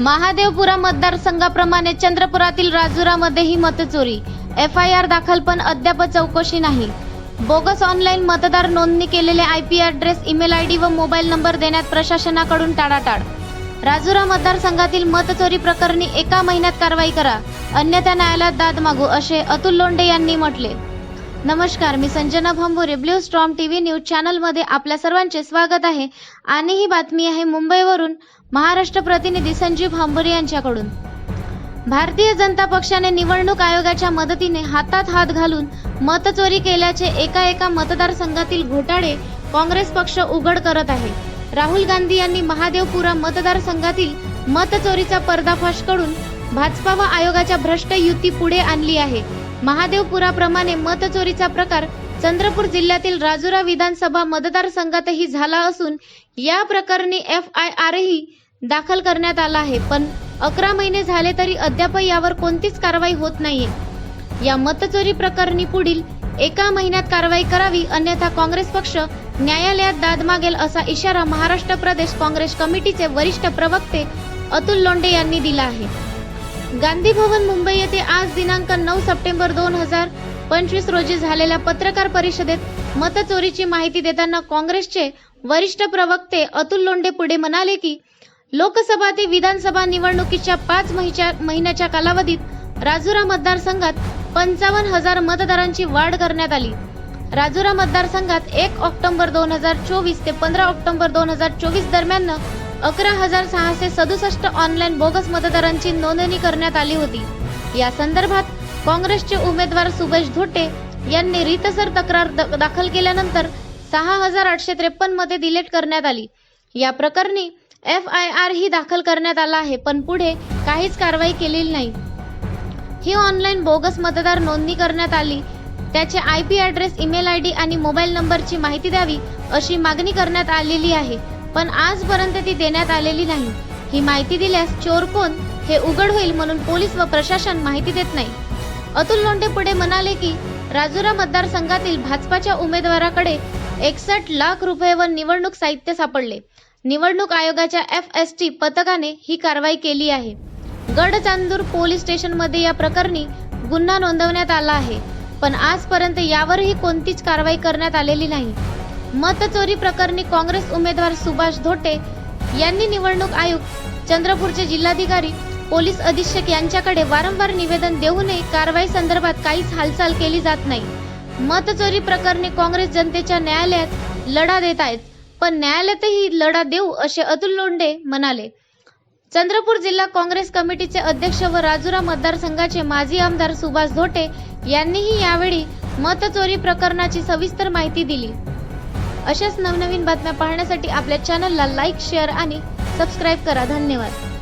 महादेवपुरा मतदारसंघाप्रमाणे चंद्रपुरातील राजुरामध्येही मतचोरी. एफ आय आर दाखल पण अद्याप चौकशी नाही. बोगस ऑनलाईन मतदार नोंदणी केलेले I P address email I D व मोबाईल नंबर देण्यात प्रशासनाकडून टाळाटाळ. राजुरा मतदारसंघातील मतचोरी प्रकरणी एका महिन्यात कारवाई करा. अन्यथा न्यायालयात दाद मागू असे अतुल लोंढे यांनी म्हटले. नमस्कार मी Sanjana Bhambure Blue Storm TV news चॅनलमध्ये आपल्या सर्वांचे स्वागत आहे. आणि ही बातमी आहे मुंबईवरून महाराष्ट्र प्रतिनिधी संजीव भांबुरे यांच्याकडून. भारतीय जनता पक्षाने निवडणूक आयोगाच्या मदतीने हातात हात घालून मतचोरी केल्याचे एका एका मतदारसंघातील घोटाळे काँग्रेस पक्ष उघड करत आहे. राहुल गांधी यांनी महादेवपुरा मतदारसंघातील मतचोरीचा पर्दाफाश करून भाजपा व आयोगाच्या भ्रष्ट युती पुढे आणली आहे. महादेवपुराप्रमाणे मतचोरीचा प्रकार चंद्रपूर जिल्ह्यातील राजुरा विधानसभा मतदारसंघातही झाला असून या प्रकरणी एफ आय आरही दाखल करण्यात आला आहे. पण अकरा महिने झाले तरी अद्याप यावर कोणतीच कारवाई होत नाहीये. या मतचोरी प्रकरणी पुढील एका महिन्यात कारवाई करावी अन्यथा काँग्रेस पक्ष न्यायालयात दाद मागेल असा इशारा महाराष्ट्र प्रदेश काँग्रेस कमिटीचे वरिष्ठ प्रवक्ते अतुल लोंढे यांनी दिला आहे. गांधी भवन मुंबई येथे नऊ सप्टेंबर दोन हजार पंचवीस रोजी झालेल्या पत्रकार परिषदेत मतचोरीची माहिती देताना काँग्रेसचे वरिष्ठ प्रवक्ते अतुल लोंढे पुढे म्हणाले की लोकसभा ते विधानसभा निवडणुकीच्या पाच महिन्याच्या कालावधीत राजुरा मतदारसंघात पंचावन्न हजार मतदारांची वाढ करण्यात आली. राजुरा मतदारसंघात एक ऑक्टोबर दोन हजार चोवीस ते पंधरा ऑक्टोबर दोन हजार चोवीस दरम्यान अकरा हजार सहाशे सदुसष्ट ऑनलाईन बोगस मतदारांची नोंदणी करण्यात आली होती. या संदर्भात काँग्रेसचे उमेदवार सुभाष धोटे यांनी रीतसर तक्रार द- दाखल केल्यानंतर सहा हजार आठशे त्रेपन्न मते डिलीट करण्यात आली. या प्रकरणी एफ आय आर ही दाखल करण्यात आला आहे पण पुढे काहीच कारवाई केलेली नाही. ही ऑनलाईन बोगस मतदार नोंदणी करण्यात आली. त्याचे I P address email I D आणि मोबाईल नंबरची माहिती द्यावी अशी मागणी करण्यात आलेली आहे पण आजपर्यंत ती देण्यात आलेली नाही. ही माहिती दिल्यास चोर कोण हे उघड होईल म्हणून पोलीस व प्रशासन माहिती देत नाही. अतुल लोंढे पुढे म्हणाले की राजुरा मतदारसंघातील भाजपाच्या उमेदवाराकडे एकसष्ट लाख रुपये व निवडणूक साहित्य सापडले. निवडणूक आयोगाच्या एफ एस टी पथकाने ही कारवाई केली आहे. गडचांदूर पोलीस स्टेशनमध्ये या प्रकरणी गुन्हा नोंदवण्यात आला आहे पण आजपर्यंत यावरही कोणतीच कारवाई करण्यात आलेली नाही. मतचोरी प्रकरणी काँग्रेस उमेदवार सुभाष धोटे यांनी निवडणूक आयुक्त चंद्रपूरचे जिल्हाधिकारी पोलीस अधीक्षक यांच्याकडे वारंवार निवेदन देऊनही कारवाई संदर्भात काहीच हालचाल केली जात नाही. मतचोरी प्रकरणी काँग्रेस जनतेच्या न्यायालयात लढा देत आहेत. पण न्यायालयातही लढा देऊ असे अतुल लोंढे म्हणाले. चंद्रपूर जिल्हा काँग्रेस कमिटीचे अध्यक्ष व राजुरा मतदारसंघाचे माजी आमदार सुभाष धोटे यांनीही यावेळी मतचोरी प्रकरणाची सविस्तर माहिती दिली. अशाच नवनवीन बातम्या पाहण्यासाठी आपल्या चॅनलला लाईक शेअर आणि सबस्क्राईब करा. धन्यवाद.